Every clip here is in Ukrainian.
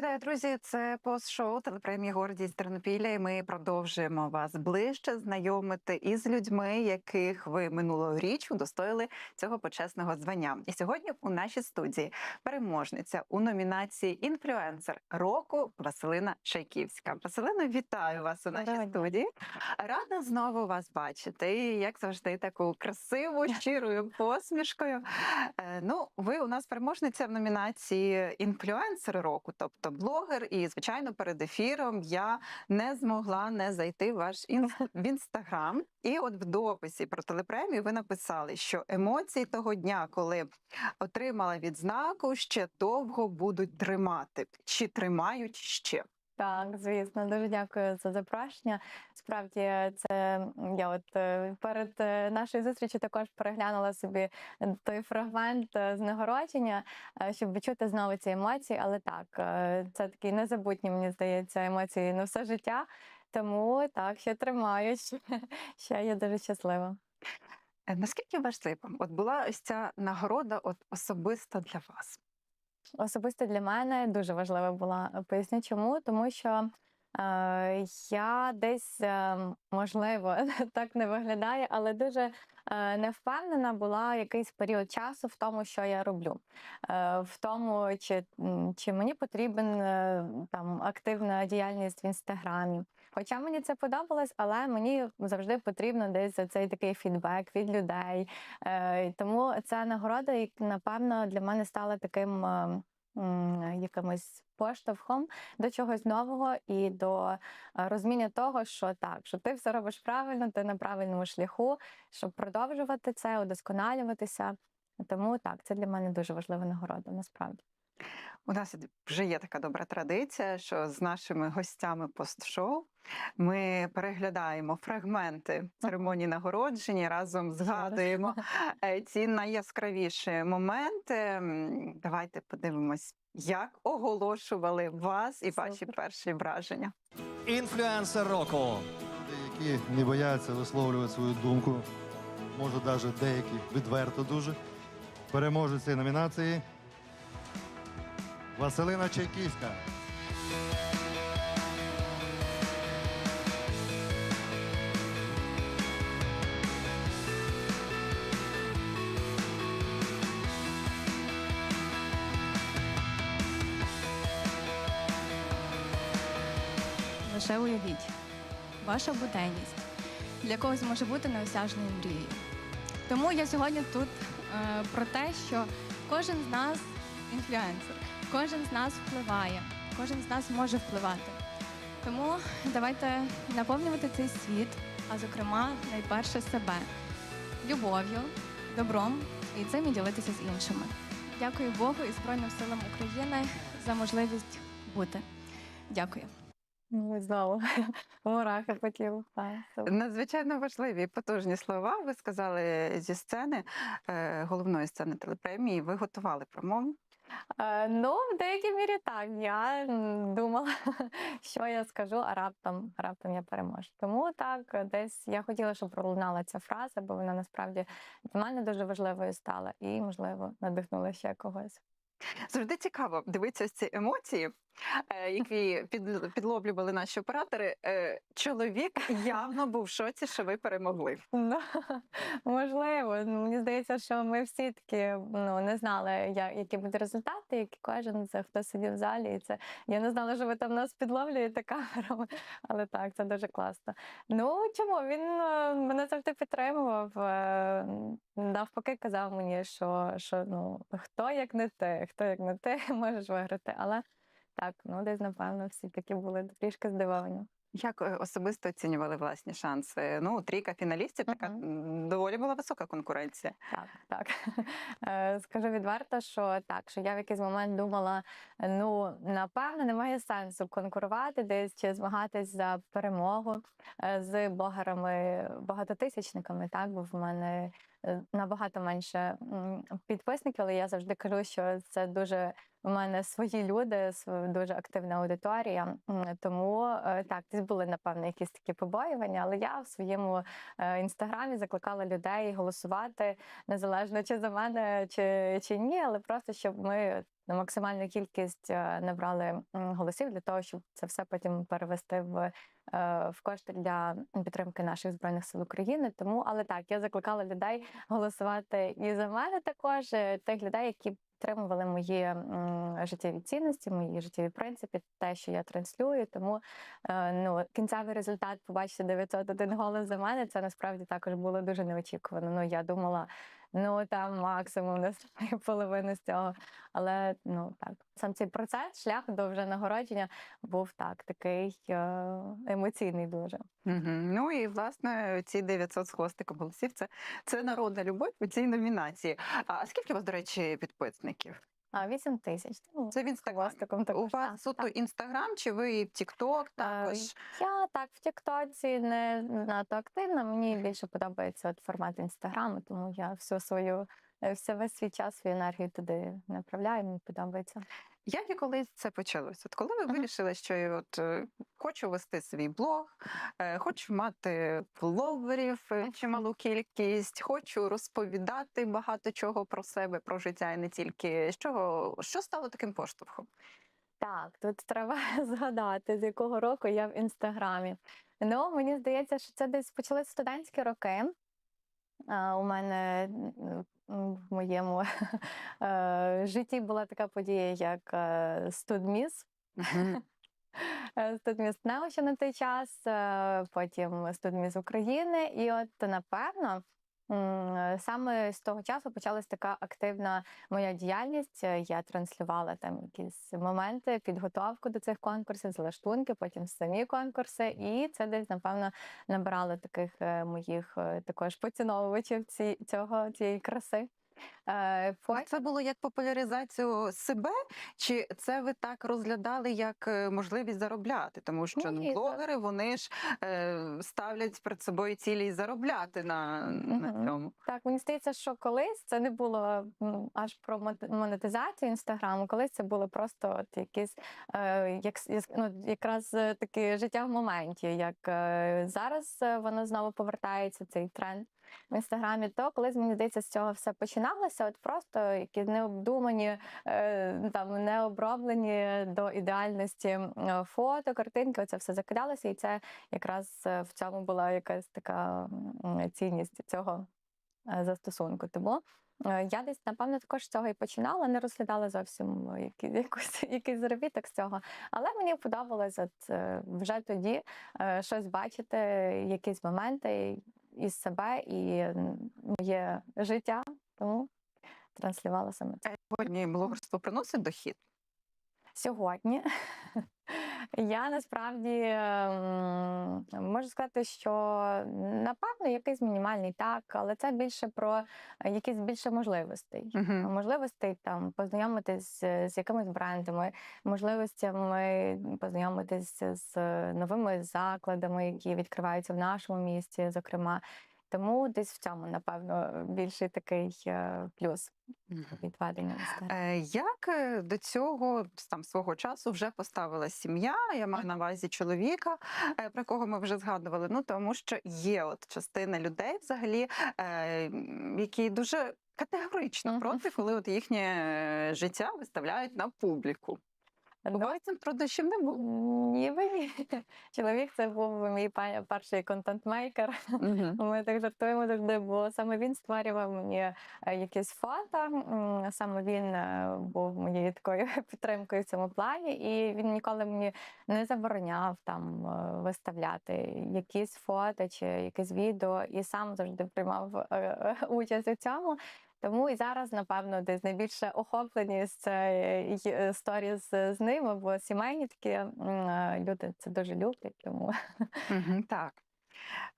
Вітаю, друзі! Це пост-шоу телепремії Гордість Тернопілля. І ми продовжуємо вас ближче знайомити із людьми, яких ви минулоріч удостоїли цього почесного звання. І сьогодні у нашій студії переможниця у номінації Інфлюенсер року Василина Чайківська. Василина, вітаю вас у нашій Доброго студії. Рада знову вас бачити. І як завжди, таку красиву, щирою посмішкою. Е, Ну, ви у нас переможниця в номінації інфлюенсер року, тобто блогер. І звичайно, перед ефіром я не змогла не зайти в ваш ін... в інстаграм. І от в дописі про телепремію ви написали, що емоції того дня, коли отримала відзнаку, ще довго будуть тримати. Чи тримають ще? Так, звісно, дуже дякую за запрошення. Справді, це я от е, перед е, нашою зустрічю також переглянула собі той фрагмент е, з нагородження, е, щоб відчути знову ці емоції. Але так, е, це такі незабутні, мені здається, емоції на все життя. Тому так, ще тримаю, ще, я дуже щаслива. Е, Наскільки важливо от була ось ця нагорода, от особисто для вас? Особисто для мене дуже важлива була. Поясню чому, тому що е, я десь, е, можливо, так не виглядає, але дуже е, не впевнена була якийсь період часу в тому, що я роблю, е, в тому, чи, чи мені потрібен там активна діяльність в інстаграмі. Хоча мені це подобалось, але мені завжди потрібно десь цей такий фідбек від людей. Е, тому ця нагорода, напевно, для мене стала таким е, якимось поштовхом до чогось нового і до розуміння того, що так, що ти все робиш правильно, ти на правильному шляху, щоб продовжувати це, удосконалюватися. Тому так, це для мене дуже важлива нагорода, насправді. У нас вже є така добра традиція, що з нашими гостями пост-шоу ми переглядаємо фрагменти церемонії нагородження, разом згадуємо е, ці найяскравіші моменти. Давайте подивимось, як оголошували вас і ваші перші враження. Інфлюенсер року. які не бояться висловлювати свою думку, може навіть деякі відверто дуже. Переможець цієї номінації Василина Чайківська. Лише уявіть, ваша буденність для когось може бути неосяжною мрією. Тому я сьогодні тут е, про те, що кожен з нас інфлюенсер, кожен з нас впливає, кожен з нас може впливати. Тому давайте наповнювати цей світ, а зокрема, найперше себе любов'ю, добром і цим і ділитися з іншими. Дякую Богу і Збройним силам України за можливість бути. Дякую. Ну, знову мурахи по тілу. Так, супер. Надзвичайно важливі і потужні слова. Ви сказали зі сцени е, головної сцени телепремії. Ви готували промову. Е, Ну, в деякій мірі так. Я думала, що я скажу, а раптом, раптом я переможу. Тому так, десь я хотіла, щоб пролунала ця фраза, бо вона насправді для мене дуже важливою стала і, можливо, надихнула ще когось. Завжди цікаво дивитися ці емоції, е, які під, підлоблювали наші оператори. Е, Чоловік явно був в шоці, що ви перемогли. Ну, можливо, Ну, мені здається, що ми всі таки ну, не знали, які будуть результати, які кожен з хто сидів в залі. І це я не знала, що ви там нас підловлюєте камерами, але так, це дуже класно. Ну чому він е, мене завжди підтримував? Навпаки, казав мені, що, що ну хто як не ти, хто як не ти можеш виграти. Але так, ну десь напевно всі такі були трішки здивовані. Як е, особисто оцінювали власні шанси? Ну, трійка фіналістів, така Мгм. м, доволі була висока конкуренція. Так, так. Е, Скажу відверто, що так, що я в якийсь момент думала: ну, напевно, немає сенсу конкурувати десь чи змагатись за перемогу е, з блогерами багатотисячниками, так, бо в мене набагато менше підписників, але я завжди кажу, що це дуже у мене свої люди, дуже активна аудиторія. Тому е, так, десь були напевно якісь такі побоювання, але я в своєму е, інстаграмі закликала людей голосувати незалежно чи за мене, чи, чи ні, але просто щоб ми на максимальну кількість е, набрали голосів для того, щоб це все потім перевести в, в кошти для підтримки наших збройних сил України. Тому, але так, я закликала людей голосувати і за мене також тих людей, які підтримували мої життєві цінності, мої життєві принципи, те, що я транслюю. Тому е, ну, кінцевий результат побачити 901 голос за мене. Це насправді також було дуже неочікувано. Ну я думала, ну там максимум не знаю, половини з цього. Але ну так, сам цей процес, шлях до вже нагородження був так, такий е, емоційний дуже. Угу. Ну і власне ці 900 з хвостиком голосів це, це народна любов у цій номінації. А скільки у вас, до речі, підписників? А 8 тисяч. Ну, Це в інстаграмі. хвостиком У вас так, суто так. інстаграм, чи ви в Тікток Е, також? Я так в Тіктоці не надто активна. Мені більше подобається от формат інстаграму, тому я всю свою все весь свій час, свою енергію туди направляю. Мені подобається. Як і коли це почалося? От коли ви Ага. вирішили, що я от е, хочу вести свій блог, е, хочу мати фоловерів е, чималу кількість, хочу розповідати багато чого про себе, про життя і не тільки. Що, що стало таким поштовхом? Так, тут треба згадати, з якого року я в інстаграмі. Ну, мені здається, що це десь почали студентські роки. У мене в моєму е, житті була така подія, як студміс. Студміс НЕО ще на той час, е, потім Студміс України. І от напевно. М, Саме з того часу почалась така активна моя діяльність. Е, Я транслювала там якісь моменти, підготовку до цих конкурсів, залаштунки, потім самі конкурси. І це десь, напевно, набирало таких е, моїх е, також поціновувачів ці, цього, цієї краси. Е, Це було як популяризацію себе, чи це ви так розглядали як е, можливість заробляти? Тому що ну, блогери вони ж е, ставлять перед собою цілі і заробляти на, на цьому. Так, мені здається, що колись це не було аж про монетизацію інстаграму, колись це було просто от якісь як, ну, якраз таке життя в моменті. Як зараз воно знову повертається, цей тренд в інстаграмі, то колись мені здається, з цього все починалося. От просто якісь необдумані, е, там необроблені до ідеальності фото, картинки, оце все закидалося, і це якраз е, в цьому була якась така цінність цього е, застосунку. Тому я десь, напевно, також з цього і починала, не розглядала зовсім які, якусь, якийсь заробіток з цього. Але мені подобалось от, вже тоді щось бачити, якісь моменти із себе і моє життя. Тому транслювала саме це. Сьогодні блогерство приносить дохід. Сьогодні я насправді ем, можу сказати, що напевно якийсь мінімальний так, але це більше про е, якісь більше можливостей. Угу. Можливостей там познайомитись з, з якимись брендами, можливостями познайомитись з новими закладами, які відкриваються в нашому місті, зокрема. Тому десь в цьому, напевно, більший такий е, плюс відведення. Е, Як е, до цього там свого часу вже поставила сім'я? Я маю на увазі чоловіка, про кого ми вже згадували. Ну тому що є от частина людей, взагалі, які дуже категорично проти, коли от їхнє життя виставляють на публіку. У вас цим труднощів не було. Ніби. Чоловік це був мій перший контент-мейкер. Ми так жартуємо завжди, бо саме він створював мені е, якісь фото. Саме він е, був моєю такою підтримкою в цьому плані, і він ніколи мені не забороняв там е, виставляти якісь фото чи якесь відео, і сам завжди приймав участь у цьому. Тому і зараз, напевно, десь найбільше охопленість це й- сторіс з ними, бо сімейні такі е, люди це дуже люблять. Тому Так.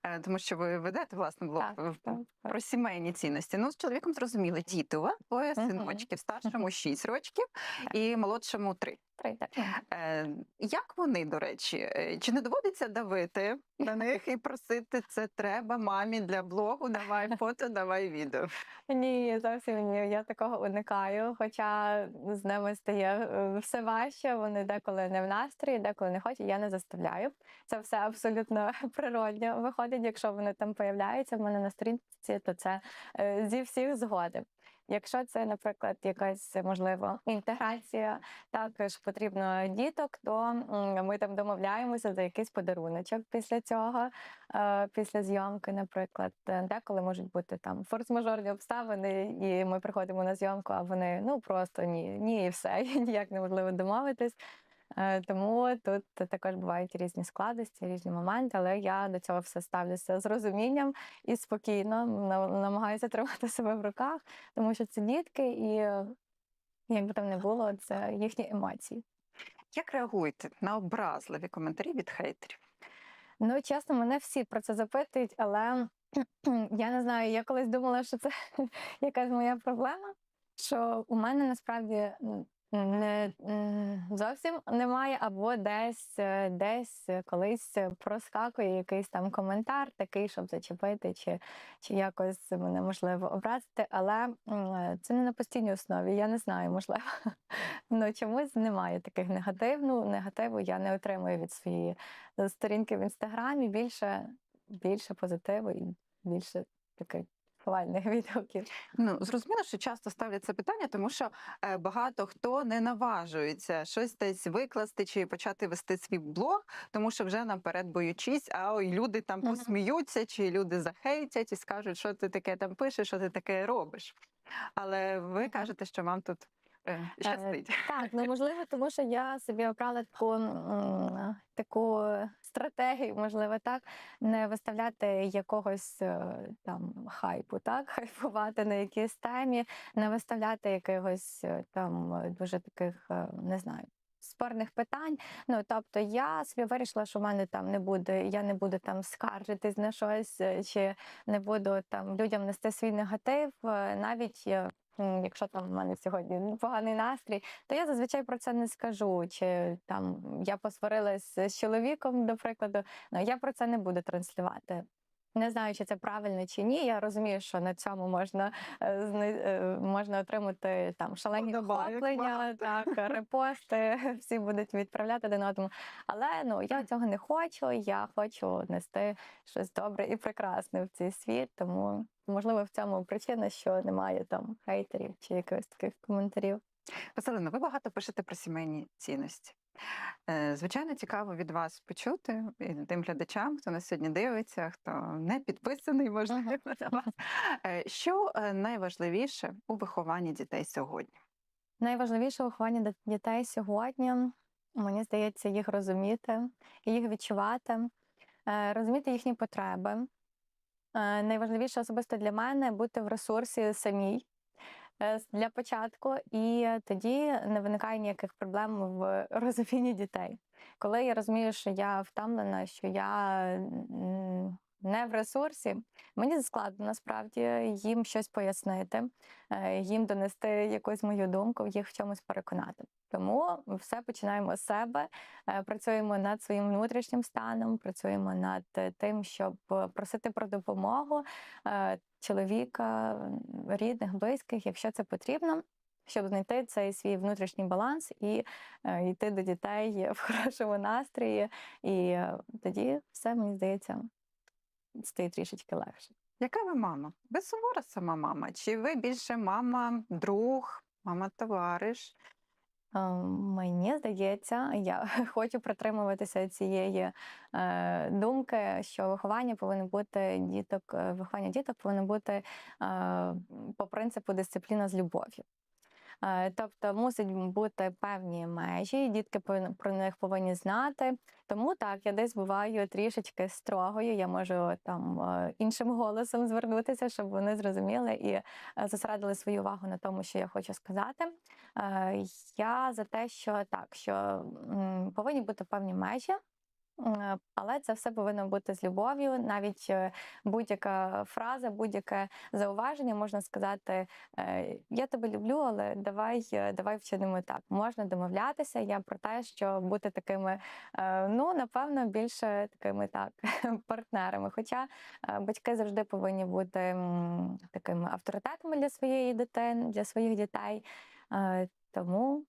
Е, Тому що ви ведете власне блог Так, так, про сімейні цінності. Ну, з чоловіком зрозуміли, діти у вас двоє синочків, старшому 6 років і молодшому 3. Три, так. Е, як вони, до речі, е, чи не доводиться давити на них і просити це треба мамі для блогу? Давай фото, давай відео. Ні, зовсім ні. Я такого уникаю. Хоча з ними стає все важче. Вони деколи не в настрої, деколи не хочуть. Я не заставляю. Це все абсолютно природньо виходить. Якщо вони там появляються в мене на сторінці, то це е, зі всіх згоди. Якщо це, наприклад, якась можливо інтеграція, також потрібно діток, то ми там домовляємося за якийсь подаруночок після цього, е, після зйомки, наприклад. Е, Деколи можуть бути там форс-мажорні обставини, і ми приходимо на зйомку, а вони ну просто ні, ні, і все, ніяк неможливо домовитись. Е, Тому тут також бувають різні складності, різні моменти, але я до цього все ставлюся з розумінням і спокійно намагаюся тримати себе в руках, тому що це дітки, і е, як би там не було, це їхні емоції. Як реагуєте на образливі коментарі від хейтерів? Ну, чесно, мене всі про це запитують, але я не знаю, я колись думала, що це якась моя проблема, що у мене насправді не зовсім немає, або десь е, десь е, колись е, проскакує якийсь там коментар, такий, щоб зачепити, чи, чи якось мене можливо образити. Але це не на постійній основі. Я не знаю, можливо. Ну чомусь немає таких негатив. Ну, негативу я не отримую від своєї е, сторінки в інстаграмі. Більше, більше позитиву і більше таких хвальних відгуків. Ну, зрозуміло, що часто ставлять це питання, тому що е, багато хто не наважується щось десь викласти чи почати вести свій блог, тому що вже наперед боючись, а ой, люди там посміються, чи люди захейтять і скажуть, що ти таке там пишеш, що ти таке робиш. Але ви кажете, що вам тут щастить. Так, ну можливо, тому що я собі обрала таку, таку стратегію, можливо, так, не виставляти якогось е, там хайпу, так, хайпувати на якійсь темі, не виставляти якихось е, там е, дуже таких, е, не знаю. Спорних питань, ну тобто я собі вирішила, що в мене там не буде, я не буду там скаржитись на щось, е, чи не буду там людям нести свій негатив, е, навіть е, якщо там в мене сьогодні поганий настрій, то я зазвичай про це не скажу. Чи там я посварилась з чоловіком, до прикладу, ну я про це не буду транслювати. Не знаю, чи це правильно чи ні. Я розумію, що на цьому можна е, е, можна отримати там шалені охоплення, так, репости, всі будуть відправляти один одному. Але ну я цього не хочу. Я хочу нести щось добре і прекрасне в цей світ. Тому можливо в цьому причина, що немає там хейтерів чи якихось таких коментарів. Василина, ви багато пишете про сімейні цінності. Е, Звичайно, цікаво від вас почути і тим глядачам, хто нас сьогодні дивиться, хто не підписаний, можливо, на вас. Е, Що е, найважливіше у вихованні дітей сьогодні? Найважливіше виховання дит- дітей сьогодні, мені здається, їх розуміти, їх відчувати, розуміти їхні потреби. Найважливіше особисто для мене бути в ресурсі самій для початку, і тоді не виникає ніяких проблем в розумінні дітей. Коли я розумію, що я втомлена, що я не в ресурсі, мені складно насправді їм щось пояснити, е, їм донести якусь мою думку, їх в чомусь переконати. Тому все починаємо з себе, е, працюємо над своїм внутрішнім станом, працюємо над е, тим, щоб просити про допомогу чоловіка, рідних, близьких, якщо це потрібно. Щоб знайти цей свій внутрішній баланс і йти до дітей в хорошому настрої, і тоді все мені здається стає трішечки легше. Яка ви мама? Ви сувора сама мама? Чи ви більше мама, друг, мама, товариш? Мені здається, я хочу притримуватися цієї е, думки, що виховання повинно бути діток, е, виховання діток повинно бути е, по принципу дисципліна з любов'ю. Е, Тобто мусить бути певні межі, дітки про них повинні знати. Тому так, я десь буваю трішечки строгою. Я можу там е, іншим голосом звернутися, щоб вони зрозуміли і е, зосередили свою увагу на тому, що я хочу сказати. Я за те, що так, що повинні бути певні межі. Е, Але це все повинно бути з любов'ю. Навіть е, будь-яка фраза, будь-яке зауваження можна сказати: е, Я тебе люблю, але давай, давай вчинимо так. Можна домовлятися. Я про те, що бути такими, ну напевно, більше такими так партнерами. Хоча батьки завжди повинні бути такими авторитетами для своєї дитини, для своїх дітей. Тому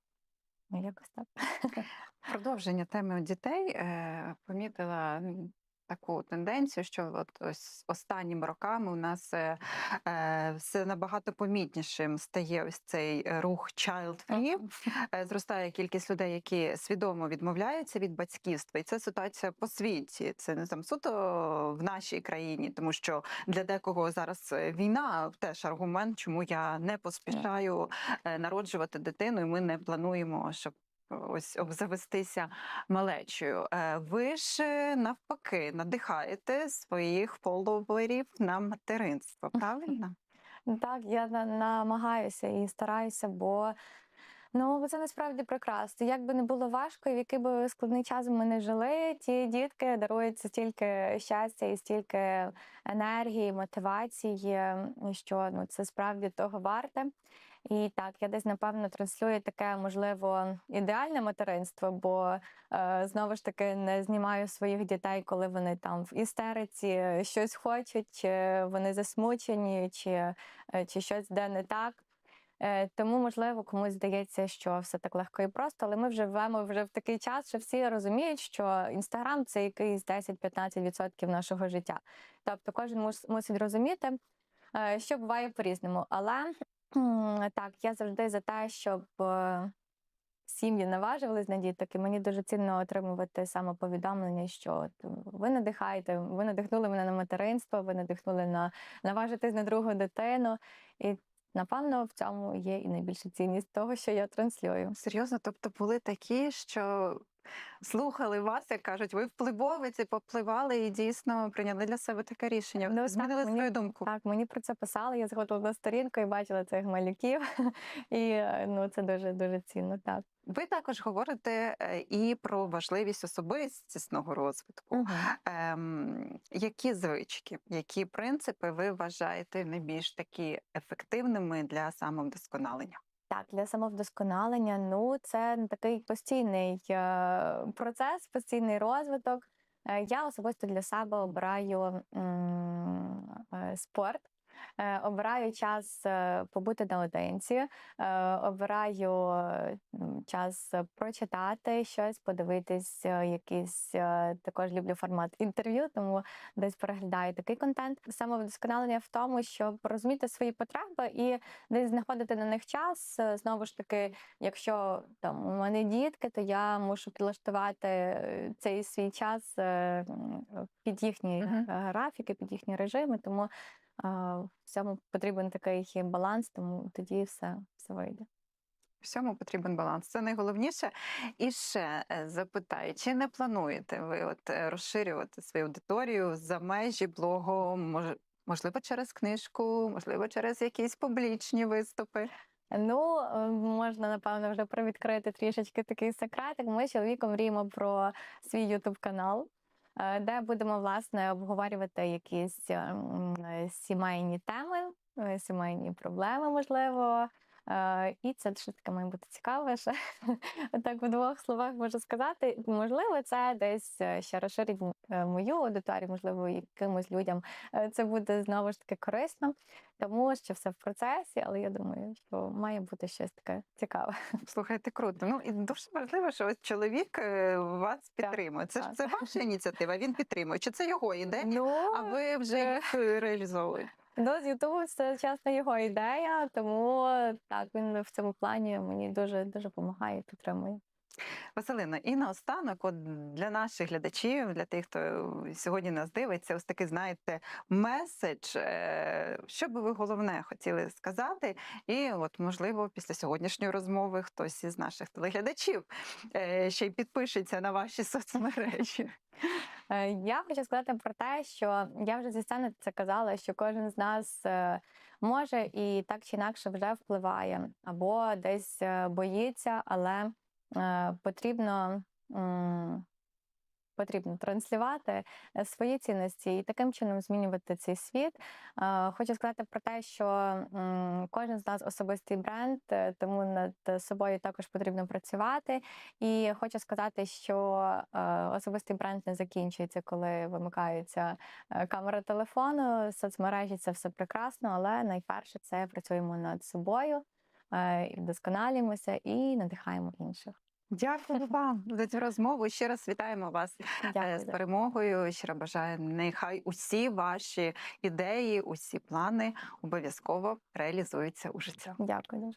ну, якось так. Продовження теми дітей е, помітила таку тенденцію, що от ось останніми роками у нас е, е, все набагато помітнішим стає ось цей рух child free. Зростає кількість людей, які свідомо відмовляються від батьківства, і це ситуація по світі. Це не там суто в нашій країні, тому що для декого зараз війна теж аргумент, чому я не поспішаю народжувати дитину, і ми не плануємо, щоб ось обзавестися малечою. Е, Ви ж навпаки надихаєте своїх фоловерів на материнство, правильно? Так, я на- намагаюся і стараюся, бо ну це насправді прекрасно. Як би не було важко, в який би складний час ми не жили, ті дітки дарують стільки щастя і стільки енергії, мотивації, що ну це справді того варте. І так, я десь напевно транслюю таке, можливо, ідеальне материнство, бо е, знову ж таки не знімаю своїх дітей, коли вони там в істериці щось хочуть, чи вони засмучені, чи, е, чи щось де не так. Е, Тому, можливо, комусь здається, що все так легко і просто, але ми живемо вже в такий час, що всі розуміють, що інстаграм це якийсь 10-15% нашого життя. Тобто кожен мус- мусить розуміти, е, що буває по-різному. Але так, я завжди за те, щоб е, сім'ї наважувались на діток, і мені дуже цінно отримувати самоповідомлення, що ви надихаєте, ви надихнули мене на материнство, ви надихнули на наважитись на другу дитину. І напевно в цьому є і найбільша цінність того, що я транслюю. Серйозно, тобто були такі, що слухали вас, як кажуть, ви впливовиці, попливали і дійсно прийняли для себе таке рішення. Ну, Змінили свою думку. Так, мені про це писали, я згодила на сторінку і бачила цих малюків. І е, ну, це дуже дуже цінно. Так. Ви також говорите е, і про важливість особистісного розвитку. Ем, які звички, які принципи ви вважаєте найбільш такі ефективними для самовдосконалення? Так, для самовдосконалення, ну це такий постійний е, процес, постійний розвиток. Е, Я особисто для себе обираю м, спорт. Е, Обираю час е, побути наодинці, е, обираю е, час прочитати щось, подивитись якийсь також люблю формат інтерв'ю, тому десь переглядаю такий контент. Самовдосконалення в тому, щоб розуміти свої потреби і десь знаходити на них час. Знову ж таки, якщо там у мене дітки, то я мушу підлаштувати цей свій час під їхні Мгм. е, графіки, під їхні режими. Тому в цьому потрібен такий баланс, тому тоді все, все вийде. Всьому потрібен баланс. Це найголовніше. І ще е, запитаю, чи не плануєте ви от е, розширювати свою аудиторію за межі блогу? Можливо, через книжку, можливо, через якісь публічні виступи? Ну, можна, напевно, вже привідкрити трішечки такий секретик. Ми з чоловіком мріємо про свій Ютуб канал, де будемо власне обговорювати якісь е, м, е, сімейні теми, е, сімейні проблеми, можливо. Е, І це щось таке має бути цікаве. Ще так в двох словах можу сказати. Можливо, це десь е, ще розширить е, мою аудиторію, можливо, якимось людям це буде знову ж таки корисно, тому що все в процесі, але я думаю, що має бути щось таке цікаве. Слухайте, круто. Ну і дуже важливо, що ось чоловік вас підтримує. Це ж це ваша ініціатива. Він підтримує. Чи це його ідея? Ну, А ви вже їх реалізовуєте? Ну з Ютубу це чесно його ідея, тому так він в цьому плані мені дуже дуже допомагає, підтримує. Василина, і наостанок, от для наших глядачів, для тих, хто сьогодні нас дивиться, ось такий, знаєте, меседж, е, що би ви головне хотіли сказати, і от, можливо, після сьогоднішньої розмови хтось із наших телеглядачів е, ще й підпишеться на ваші соцмережі. Е, Я хочу сказати про те, що я вже зі сцени це казала, що кожен з нас е, може і так чи інакше вже впливає, або десь е, боїться, але потрібно. Потрібно транслювати е, свої цінності і таким чином змінювати цей світ. Хочу сказати про те, що кожен з нас особистий бренд, е, тому над собою також потрібно працювати. І хочу сказати, що е, особистий бренд не закінчується, коли вимикається камера телефону, соцмережі це все прекрасно, але найперше це працюємо над собою, вдосконалюємося і надихаємо інших. Дякую вам за цю розмову. Ще раз вітаємо вас е, Дякую. з перемогою. Щиро бажаю, нехай усі ваші ідеї, усі плани обов'язково реалізуються у життя. Дякую.